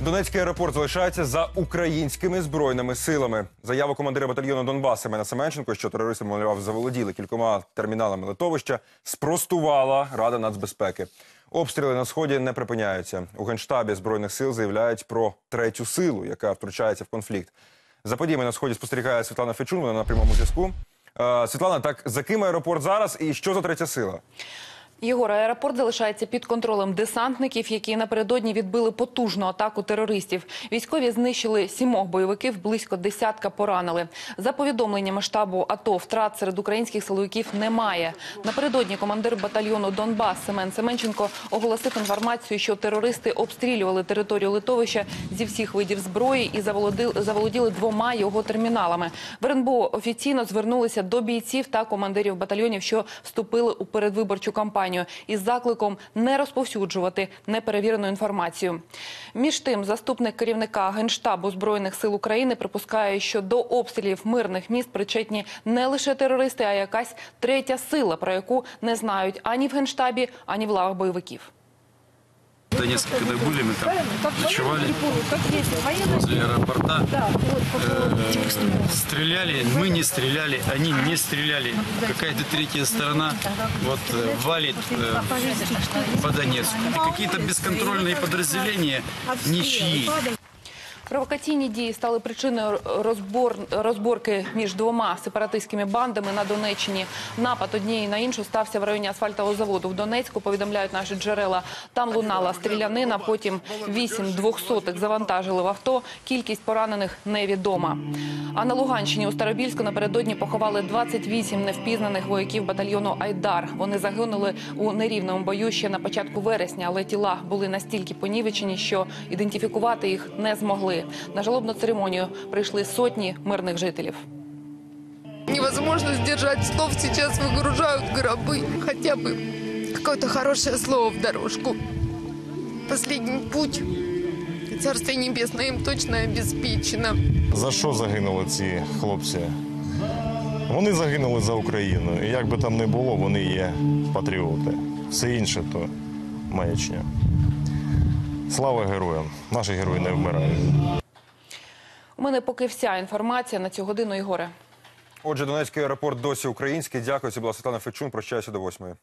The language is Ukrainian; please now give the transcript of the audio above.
Донецький аеропорт залишається за українськими збройними силами. Заяву командира батальйону Донбас Семена Семенченко, що терористи, мовляв, заволоділи кількома терміналами литовища, спростувала Рада нацбезпеки. Обстріли на сході не припиняються. У генштабі збройних сил заявляють про третю силу, яка втручається в конфлікт. За подіями на сході спостерігає Світлана Фечун. Вона на прямому зв'язку. Е, Світлана, так за ким аеропорт зараз і що за третя сила? Єгор, аеропорт залишається під контролем десантників, які напередодні відбили потужну атаку терористів. Військові знищили сімох бойовиків, близько десятка поранили. За повідомленнями штабу АТО, втрат серед українських силовиків немає. Напередодні командир батальйону Донбас Семен Семенченко оголосив інформацію, що терористи обстрілювали територію литовища зі всіх видів зброї і заволоділи двома його терміналами. В РНБО офіційно звернулися до бійців та командирів батальйонів, що вступили у передвиборчу кампанію із закликом не розповсюджувати неперевірену інформацію. Між тим, заступник керівника генштабу збройних сил України припускає, що до обстрілів мирних міст причетні не лише терористи, а якась третя сила, про яку не знають ані в генштабі, ані в лавах бойовиків. В Донецке, когда были, мы там ночевали возле аэропорта. Э, Стреляли, мы не стреляли, они не стреляли. Какая-то третья сторона вот э, валит э, по Донецку. И какие-то бесконтрольные подразделения ничьи. Провокаційні дії стали причиною розбор, розборки між двома сепаратистськими бандами на Донеччині. Напад однієї на іншу стався в районі асфальтового заводу в Донецьку. Повідомляють наші джерела. Там лунала стрілянина. Потім вісім двохсотих завантажили в авто. Кількість поранених невідома. А на Луганщині у Старобільську напередодні поховали 28 невпізнаних вояків батальйону Айдар. Вони загинули у нерівному бою ще на початку вересня, але тіла були настільки понівечені, що ідентифікувати їх не змогли. На жалобну церемонію прийшли сотні мирних жителів. Невозможно сдержать слов, сейчас выгружают гробы. Хотя бы какое-то хорошее слово в дорожку. Последний путь. Царствие небесное им точно обеспечено. За що загинули ці хлопці? Вони загинули за Україну. І як би там не було, вони є патріоти. Все інше то маячня. Слава героям! Наші герої не вмирають. У мене поки вся інформація на цю годину, Ігоре. Отже, Донецький аеропорт досі український. Дякую. Це була Світлана Фечун. Прощаюся до восьмої.